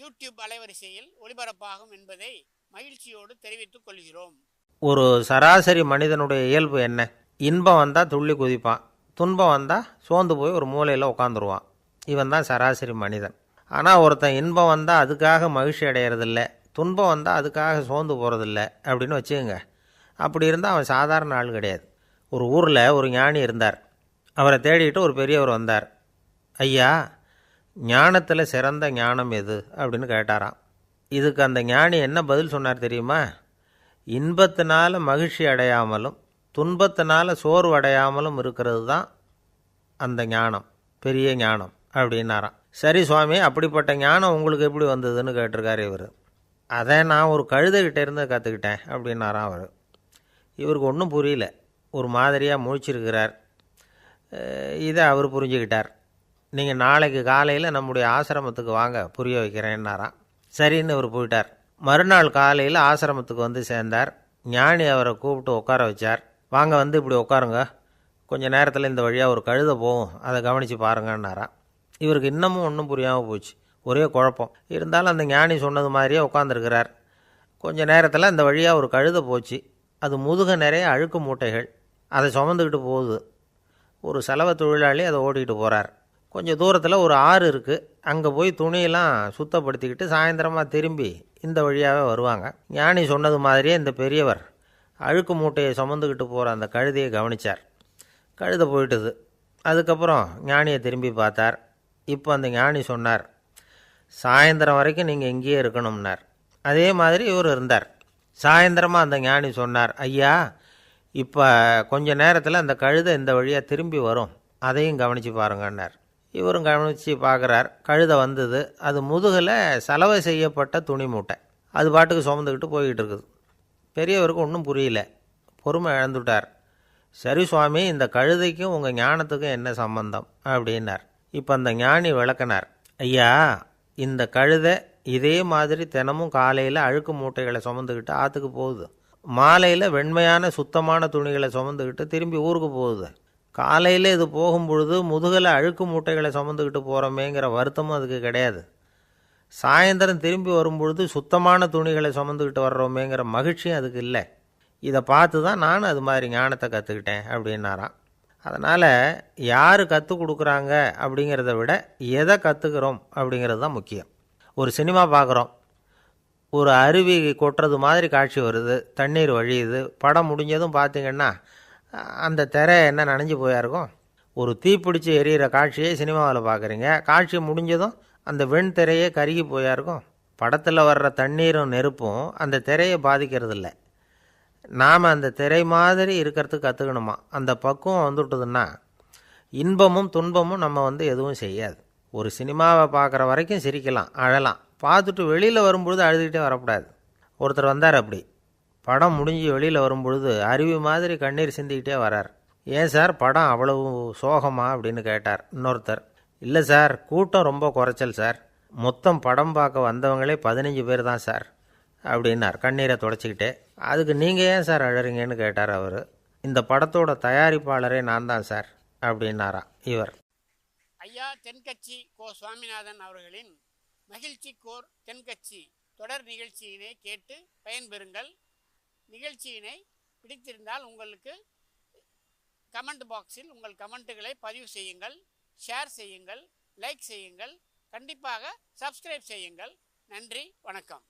YouTube அலைவரிசையில் ஒளிபரப்பாகும் என்பதை மகிழ்ச்சியோடு தெரிவித்துக் கொள்கிறோம். ஒரு சராசரி மனிதனுடைய இயல்பு என்ன? இன்பம் வந்தால் துள்ளி குதிப்பான். துன்பம் வந்தால் சோர்ந்து போய் ஒரு மூலையில் உட்காந்துருவான் இவன் தான் சராசரி மனிதன். ஆனால் ஒருத்தன் இன்பம் வந்தால் அதுக்காக மகிழ்ச்சி அடையிறதில்ல துன்பம் வந்தால் அதுக்காக சோர்ந்து போகிறதில்ல அப்படின்னு வச்சுக்கோங்க. அப்படி இருந்தால் அவன் சாதாரண ஆள் கிடையாது. ஒரு ஊரில் ஒரு ஞானி இருந்தார். அவரை தேடிட்டு ஒரு பெரியவர் வந்தார். ஐயா ஞானத்தில் சிறந்த ஞானம் எது அப்படின்னு கேட்டாராம். இதுக்கு அந்த ஞானி என்ன பதில் சொன்னார் தெரியுமா? இன்பத்தினால் மகிழ்ச்சி அடையாமலும் துன்பத்தினால் சோர்வு அடையாமலும் இருக்கிறது தான் அந்த ஞானம் பெரிய ஞானம் அப்படின்னாராம். சரி சுவாமி அப்படிப்பட்ட ஞானம் உங்களுக்கு எப்படி வந்ததுன்னு கேட்டிருக்காரு இவர். அதை நான் ஒரு கழுதைகிட்ட இருந்து கற்றுக்கிட்டேன் அப்படின்னாராம் அவர். இவருக்கு ஒன்றும் புரியல. ஒரு மாதிரியாக முழிச்சிருக்கிறார். இதை அவர் புரிஞ்சுக்கிட்டார். நீங்கள் நாளைக்கு காலையில் நம்முடைய ஆசிரமத்துக்கு வாங்க புரிய வைக்கிறேன்னாராம். சரின்னு அவர் போயிட்டார். மறுநாள் காலையில் ஆசிரமத்துக்கு வந்து சேர்ந்தார். ஞானி அவரை கூப்பிட்டு உட்கார வச்சார். வாங்க வந்து இப்படி உட்காருங்க. கொஞ்சம் நேரத்தில் இந்த வழியாக ஒரு கழுத போகும். அதை கவனித்து பாருங்கன்னாராம். இவருக்கு இன்னமும் ஒன்றும் புரியாமல் போச்சு. ஒரே குழப்பம். இருந்தாலும் அந்த ஞானி சொன்னது மாதிரியே உட்காந்துருக்கிறார் கொஞ்சம் நேரத்தில் இந்த வழியாக ஒரு கழுத போச்சு. அது முதுக நிறைய அழுக்கு மூட்டைகள். அதை சுமந்துக்கிட்டு போகுது. ஒரு செலவு தொழிலாளி அதை ஓட்டிகிட்டு போகிறார் கொஞ்சம் தூரத்தில் ஒரு ஆறு இருக்குது அங்கே போய் துணியெல்லாம் சுத்தப்படுத்திக்கிட்டு சாயந்தரமாக திரும்பி இந்த வழியாகவே வருவாங்க. ஞானி சொன்னது மாதிரியே இந்த பெரியவர் அழுக்கு மூட்டையை சுமந்துக்கிட்டு போகிற அந்த கழுதையை கவனித்தார் கழுதை போயிட்டுது. அதுக்கப்புறம் ஞானியை திரும்பி பார்த்தார். இப்போ அந்த ஞானி சொன்னார் சாயந்தரம் வரைக்கும் நீங்கள் இங்கேயே இருக்கணும்னார். அதே மாதிரி இவர் இருந்தார். சாயந்தரமாக அந்த ஞானி சொன்னார் ஐயா இப்போ கொஞ்ச நேரத்தில் அந்த கழுதை இந்த வழியாக திரும்பி வரும். அதையும் கவனித்து பாருங்கன்னார். இவரும் கவனித்து பார்க்குறார். கழுதை வந்தது. அது முதுகில் சலவை செய்யப்பட்ட துணி மூட்டை அது பாட்டுக்கு சுமந்துக்கிட்டு போய்கிட்டு இருக்குது. பெரியவருக்கு ஒன்றும் புரியல. பொறுமை இழந்துட்டார். சரி சுவாமி இந்த கழுதைக்கும் உங்கள் ஞானத்துக்கும் என்ன சம்பந்தம்? அப்படின்னார். இப்போ அந்த ஞானி விளக்கினார். ஐயா இந்த கழுதை இதே மாதிரி தினமும் காலையில் அழுக்கு மூட்டைகளை சுமந்துக்கிட்டு ஆற்றுக்கு போகுது. மாலையில் வெண்மையான சுத்தமான துணிகளை சுமந்துக்கிட்டு திரும்பி ஊருக்கு போகுது. காலையில் இது போகும் பொழுது அழுக்கு மூட்டைகளை சுமந்துக்கிட்டு போகிறோமேங்கிற வருத்தமும் அதுக்கு கிடையாது. சாயந்தரம் திரும்பி வரும்பொழுது சுத்தமான துணிகளை சுமந்துக்கிட்டு வர்றோமேங்கிற மகிழ்ச்சியும் அதுக்கு இல்லை. இதை பார்த்து தான் நானும் அது மாதிரி ஞானத்தை கற்றுக்கிட்டேன் அப்படின்னாராம். அதனால் யார் கற்றுக் கொடுக்குறாங்க அப்படிங்கிறத விட எதை கற்றுக்கிறோம் அப்படிங்கிறது தான் முக்கியம். ஒரு சினிமா பார்க்குறோம். ஒரு அருவி கொட்டுறது மாதிரி காட்சி வருது தண்ணீர் வழியுது படம் முடிஞ்சதும் பார்த்திங்கன்னா அந்த திரை என்ன நனைஞ்சு போயா இருக்கும்? ஒரு தீப்பிடிச்சு எரியிற காட்சியை சினிமாவில் பார்க்குறீங்க காட்சி முடிஞ்சதும் அந்த வெண் திரையே கருகி போயா இருக்கும். படத்தில் வர்ற தண்ணீரும் நெருப்பும் அந்த திரையை பாதிக்கிறதில்ல. நாம் அந்த திரை மாதிரி இருக்கிறதுக்கு கற்றுக்கணுமா அந்த பக்குவம் வந்துவிட்டதுன்னா இன்பமும் துன்பமும் நம்ம வந்து எதுவும் செய்யாது. ஒரு சினிமாவை பார்க்குற வரைக்கும் சிரிக்கலாம் அழலாம். பார்த்துட்டு வெளியில் வரும்பொழுது அழுதுகிட்டே வரக்கூடாது. ஒருத்தர் வந்தார் அப்படி. படம் முடிஞ்சு வெளியில் வரும்பொழுது அருவி மாதிரி கண்ணீர் சிந்திக்கிட்டே வரார். ஏன் சார் படம் அவ்வளவு சோகமா? அப்படின்னு கேட்டார் இன்னொருத்தர். இல்லை சார் கூட்டம் ரொம்ப குறைச்சல் சார். மொத்தம் படம் பார்க்க வந்தவங்களே பதினஞ்சு பேர் தான் சார் அப்படின்னார். கண்ணீரை தொடச்சிக்கிட்டே. அதுக்கு நீங்கள் ஏன் சார் அழறீங்கன்னு கேட்டார் அவர். இந்த படத்தோட தயாரிப்பாளரே நான் தான் சார் அப்படின்னாரா இவர். ஐயா தென்கட்சி கோ சுவாமிநாதன் அவர்களின் மகிழ்ச்சி கோர் தென்கட்சி தொடர் நிகழ்ச்சியினை கேட்டு பயன்பெறுங்கள். நிகழ்ச்சியினை பிடித்திருந்தால் உங்களுக்கு கமெண்ட் பாக்ஸில் உங்கள் கமெண்ட்டுகளை பதிவு செய்யுங்கள் ஷேர் செய்யுங்கள் லைக் செய்யுங்கள் கண்டிப்பாக சப்ஸ்கிரைப் செய்யுங்கள். நன்றி வணக்கம்.